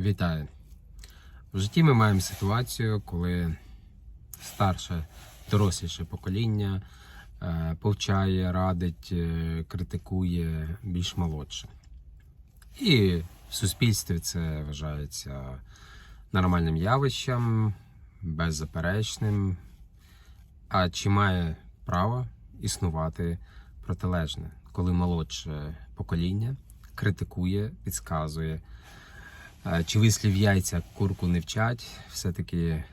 Вітаю! В житті ми маємо ситуацію, коли старше, доросліше покоління е, повчає, радить, е, критикує більш молодше. І в суспільстві це вважається нормальним явищем, беззаперечним. А чи має право існувати протилежне, коли молодше покоління критикує, підказує? Чи вислів яйця курку не вчать, все-таки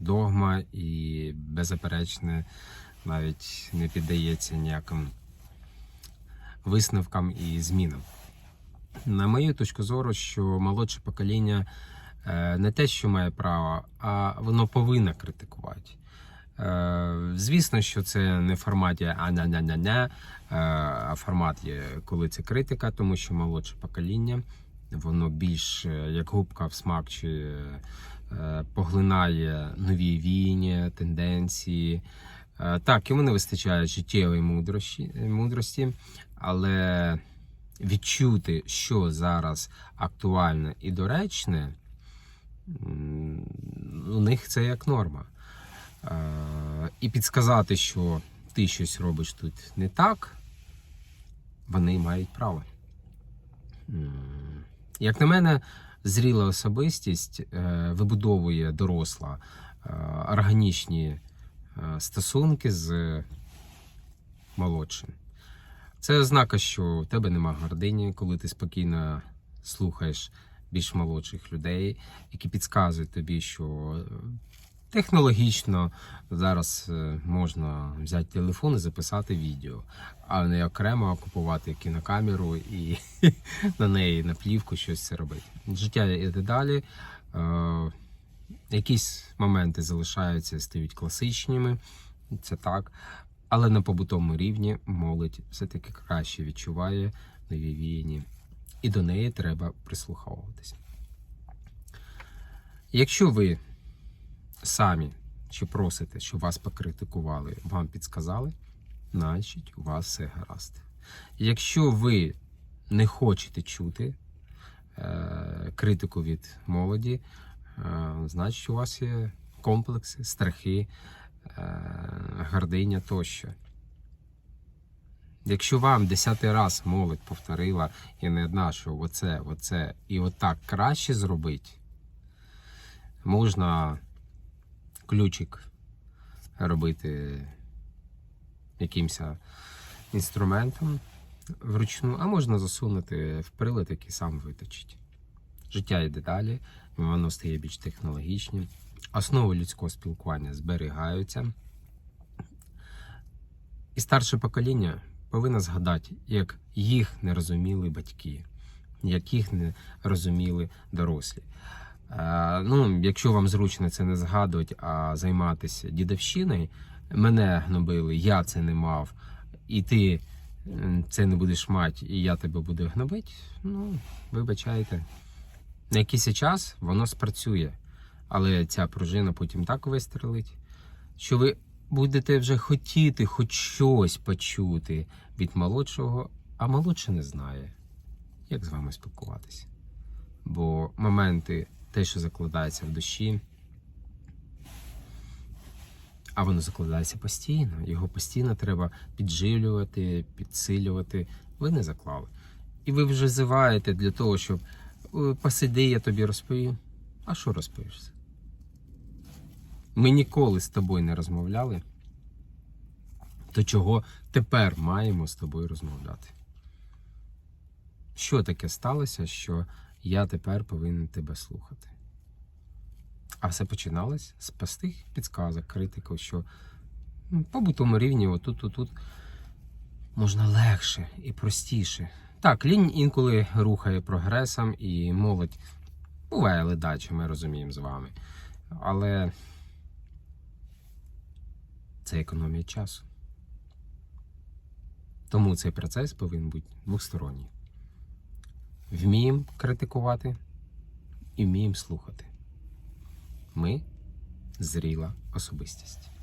догма і беззаперечне навіть не піддається ніяким висновкам і змінам. На мою точку зору, що молодше покоління е, не те, що має право, а воно повинно критикувати. Е, Звісно, що це не в форматі а-ня-ня-ня-ня, е, а формат є, коли це критика, тому що молодше покоління, воно більш е, як губка в смак чи е, поглинає нові війні, тенденції. Е, Так, йому не вистачає життєвої мудрості, мудрості, але відчути, що зараз актуальне і доречне, у них це як норма. І підсказати, що ти щось робиш тут не так, вони мають право. Як на мене, зріла особистість е, вибудовує доросла е, органічні е, стосунки з молодшим. Це ознака, що в тебе нема гордині, коли ти спокійно слухаєш більш молодших людей, які підказують тобі, що технологічно зараз е, можна взяти телефон і записати відео, а не окремо купувати кінокамеру і на неї на плівку щось робити. Життя йде далі. Е, Якісь моменти залишаються, стають класичними, це так. Але на побутовому рівні молодь все-таки краще відчуває нові війні, і до неї треба прислуховуватися. Якщо ви самі чи просите, щоб вас покритикували, вам підсказали, значить у вас все гаразд. Якщо ви не хочете чути е, критику від молоді, е, значить у вас є комплекси, страхи, е, гординя тощо. Якщо вам десятий раз молодь повторила і не одна, що оце, оце і отак краще зробити, можна ключик робити якимось інструментом вручну, а можна засунути в прилад, який сам виточить. Життя йде далі, воно стає більш технологічним. Основи людського спілкування зберігаються. І старше покоління повинно згадати, як їх не розуміли батьки, як їх не розуміли дорослі. Е, ну, якщо вам зручно це не згадувати, а займатися дідовщиною, мене гнобили, я це не мав, і ти це не будеш мати, і я тебе буду гнобити, ну, вибачайте. На якийсь час воно спрацює, але ця пружина потім так вистрелить, що ви будете вже хотіти хоч щось почути від молодшого, а молодший не знає, як з вами спілкуватися. Бо моменти, те, що закладається в душі, а воно закладається постійно. Його постійно треба підживлювати, підсилювати. Ви не заклали. І ви вже зиваєте для того, щоб «Е, посиди, я тобі розповім. А що розповісти? Ми ніколи з тобою не розмовляли. То чого тепер маємо з тобою розмовляти? Що таке сталося, що я тепер повинен тебе слухати? А все починалось з простих підказок, критиків, що м, по бутовому рівні, отут, тут, тут можна легше і простіше. Так, лінь інколи рухає прогресом, і молодь буває ледача, ми розуміємо з вами. Але це економія часу. Тому цей процес повинен бути двосторонній. Вміємо критикувати і вміємо слухати. Ми зріла особистість.